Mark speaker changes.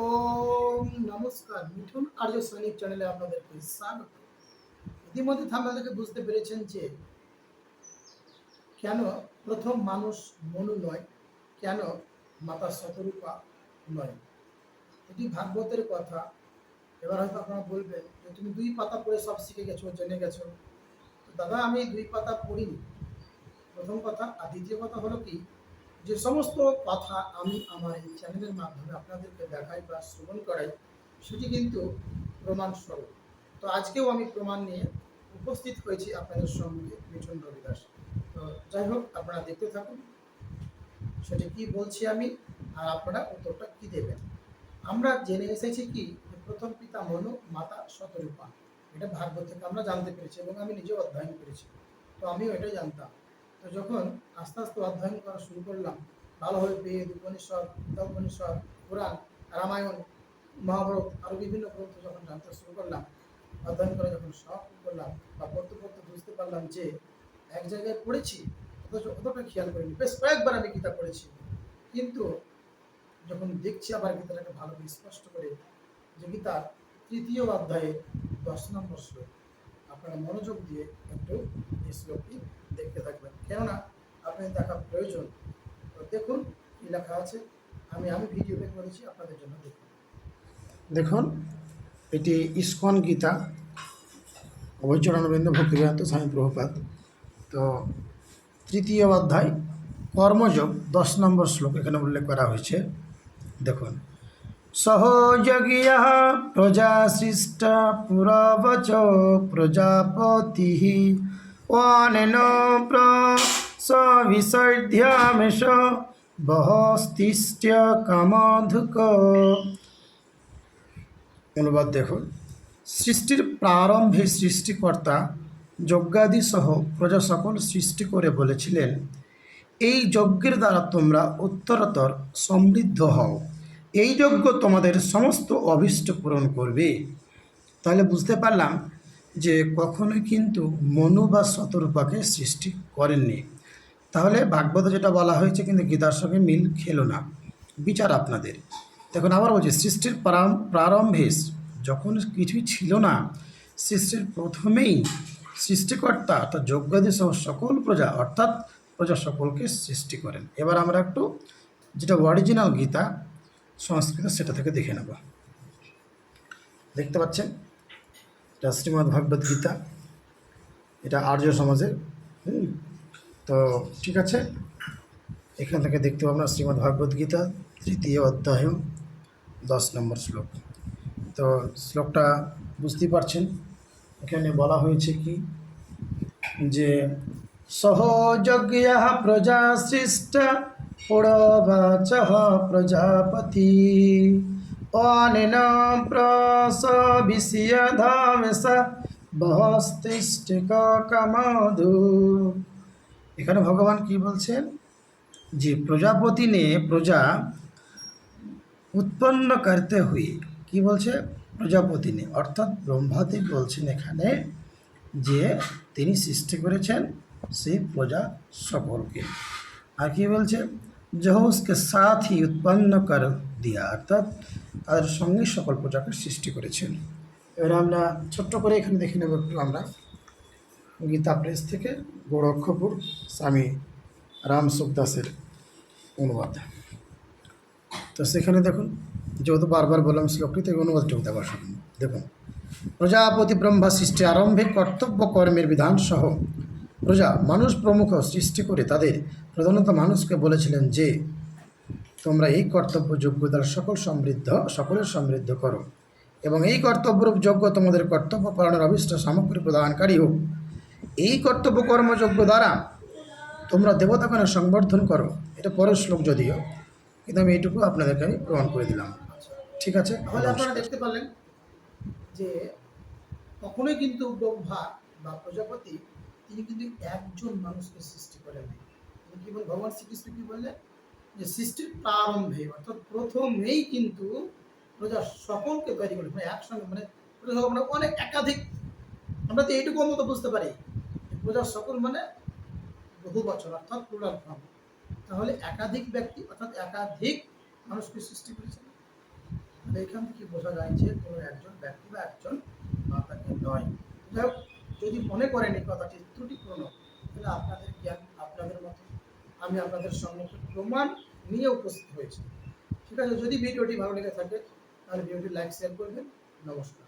Speaker 1: ওম নমস্কার। মিঠুন আর্য সৈনিক চ্যানেলে আপনাদেরকে স্বাগত। ইতিমধ্যে থাম্বেল থেকে বুঝতে পেরেছেন যে কেন প্রথম মানুষ মনু নয়, কেন মাতা শতরূপা নয়? এটি ভাগবতের কথা। এবার হয়তো আপনারা বলবেন, যে তুমি দুই পাতা পড়ে সব শিখে গেছো, জেনে গেছো। দাদা, আমি দুই পাতা পড়িনি। প্রথম কথা, আর দ্বিতীয় কথা হলো কি যে সমস্ত কথা আমি আমার এই চ্যানেলের মাধ্যমে আপনাদেরকে দেখাই বা শ্রবণ করাই, সেটি কিন্তু প্রমাণস্বরূপ। তো আজকেও আমি প্রমাণ নিয়ে উপস্থিত হয়েছি আপনাদের সঙ্গে মিঠুন রবিদাস। তো যাই হোক, আপনারা দেখতে থাকুন, সেটি কি বলছি আমি আর আপনারা উত্তরটা কি দেবেন। আমরা জেনে এসেছি কি প্রথম পিতা মনু, মাতা শতরূপা। এটা ভাগবত থেকে আমরা জানতে পেরেছি এবং আমি নিজেও অধ্যয়ন করেছি। তো আমিও এটাই জানতাম। তো যখন আস্তে আস্তে অধ্যয়ন করা শুরু করলাম ভালোভাবে বেদ, উপনিষদ উপনিষদ পুরাণ রামায়ণ, মহাভারত আরও বিভিন্ন গ্রন্থ যখন জানতে শুরু করলাম, অধ্যয়ন করে যখন সব করলাম বা পড়তে পড়তে বুঝতে পারলাম যে এক জায়গায় পড়েছি, অথচ অতটা খেয়াল করিনি। বেশ কয়েকবার আমি গীতা পড়েছি। কিন্তু যখন দেখছি আবার গীতাটাকে ভালো স্পষ্ট করে যে গীতার তৃতীয় অধ্যায়ে দশ নম্বর শ্লোক আপনারা মনোযোগ দিয়ে একটু এই শ্লোকটি দেখতে থাকবেন। কেননা আপনি দেখা প্রয়োজন। তো দেখুন কি লেখা আছে। আমি আমি ভিডিও বের করেছি, আপনাদের জন্য দেখুন।
Speaker 2: দেখুন, এটি ইস্কন গীতা অভয়চরণবৃন্দ ভক্তিবেদান্ত, স্বামী প্রভুপাত তো তৃতীয় অধ্যায়, কর্মযোগ, দশ নম্বর শ্লোক, এখানে উল্লেখ করা হয়েছে। দেখুন সহযোগীয় প্রজা সৃষ্ট পুরবচ প্রজাপতি অনেন প্র সবিসর্ধ্যামেশ বহস্তিষ্ঠ কামধুক। অনুবাদ দেখুন। সৃষ্টির প্রারম্ভে সৃষ্টিকর্তা যজ্ঞাদি সহ প্রজা সকল সৃষ্টি করে বলেছিলেন, এই যজ্ঞের দ্বারা তোমরা উত্তরতর সমৃদ্ধ হও। এই যজ্ঞ তোমাদের সমস্ত অভীষ্ট পূরণ করবে। তাহলে বুঝতে পারলাম যে কখনোই কিন্তু মনু বা শতরূপাকে সৃষ্টি করেননি। তাহলে ভাগবত যেটা বলা হয়েছে কিন্তু গীতার সঙ্গে মিল খেলো না। বিচার আপনাদের। দেখুন আবার বলছি, সৃষ্টির প্রারম্ভে যখন কিছুই ছিল না, সৃষ্টির প্রথমেই সৃষ্টিকর্তা অর্থাৎ যজ্ঞাদি সহ সকল প্রজা অর্থাৎ প্রজা সকলকে সৃষ্টি করেন। এবার আমরা একটু যেটা অরিজিনাল গীতা সংস্কৃত সেটা থেকে দেখে নেব। দেখতে পাচ্ছেন, এটা শ্রীমদ্ ভাগবত গীতা, এটা আর্য সমাজের তো ঠিক আছে, এখান থেকে দেখতে পাবো আমরা শ্রীমদ্ ভাগবত গীতা, তৃতীয় অধ্যায়, দশ নম্বর শ্লোক। তো শ্লোকটা বুঝতেই পারছেন, এখানে বলা হয়েছে কি, যে সহযজ্ঞ প্রজা সৃষ্ট পুরবাচ প্রজাপতি অনেন প্রসবিষ্য ধামেশ বহস্তিষ্ঠিক কামধু এখানে ভগবান কি বলছেন? যে প্রজাপতি নে প্রজা উৎপন্ন করতে হুয়ে কি বলছে? প্রজাপতি নে। অর্থাৎ ব্রহ্মাদেব বলছেন এখানে যে তিনি সৃষ্টি করেছেন সেই প্রজা সকলকে। আর কি বলছে? জহসকে সাথই উৎপন্ন কর দিয়া, অর্থাৎ তাদের সঙ্গে সকল প্রজাকে সৃষ্টি করেছেন। এবার আমরা ছোট্ট করে এখানে দেখে নেব একটু আমরা। গীতা প্রেস থেকে গোরক্ষপুর স্বামী রাম সুখদাসের অনুবাদ। তো সেখানে দেখুন, যেহেতু বারবার বললাম শ্লোকটি থেকে অনুবাদটুকু দেওয়ার শুনুন দেখুন, প্রজাপতি ব্রহ্মা সৃষ্টি আরম্ভে কর্তব্য কর্মের বিধান প্রজা, মানুষ প্রমুখ সৃষ্টি করে তাদের প্রধানত মানুষকে বলেছিলেন যে, তোমরা এই কর্তব্য যোগ্যতার সকল সমৃদ্ধ, সকলের সমৃদ্ধ করো। এবং এই কর্তব্যরূপ যোগ্য তোমাদের কর্তব্য পালনের অভিষ্ট সামগ্রী প্রদানকারী হোক। এই কর্তব্য কর্মযোগ্য দ্বারা তোমরা দেবতাগণের সংবর্ধন করো। এটা পরের শ্লোক যদিও, কিন্তু আমি এইটুকু আপনাদেরকে আমি প্রমাণ করে দিলাম। ঠিক আছে?
Speaker 1: তাহলে আপনারা দেখতে পারলেন যে, কখনোই কিন্তু ব্রহ্মা বা প্রজাপতি তিনি কিন্তু একজন মানুষকে সৃষ্টি করেন তিনি কি বল ভগবান শ্রীকৃষ্ণ কি বললেন? যে সৃষ্টির প্রারম্ভে, অর্থাৎ প্রথমেই কিন্তু প্রজা সকলকে তৈরি করে মানে একসঙ্গে মানে প্রজা মানে অনেক একাধিক। আমরা তো এইটুকু অন্তত বুঝতে পারি প্রজা সকল মানে বহু বছর, অর্থাৎ প্লুরাল ফর্ম তাহলে একাধিক ব্যক্তি, অর্থাৎ একাধিক মানুষকে সৃষ্টি করেছেন। এখান থেকে বোঝা যায় যে কোনো একজন ব্যক্তি বা একজন মাতাকে নয়। যাই হোক যদি মনে করেন এই কথাটি ত্রুটিপূর্ণ তাহলে আপনাদের জ্ঞান, আপনাদের মতো আমি আপনাদের সম্মুখে প্রমাণ নিয়ে উপস্থিত হয়েছি। ঠিক আছে, যদি ভিডিওটি ভালো লেগে থাকে, তাহলে ভিডিওটি লাইক শেয়ার করবেন। নমস্কার।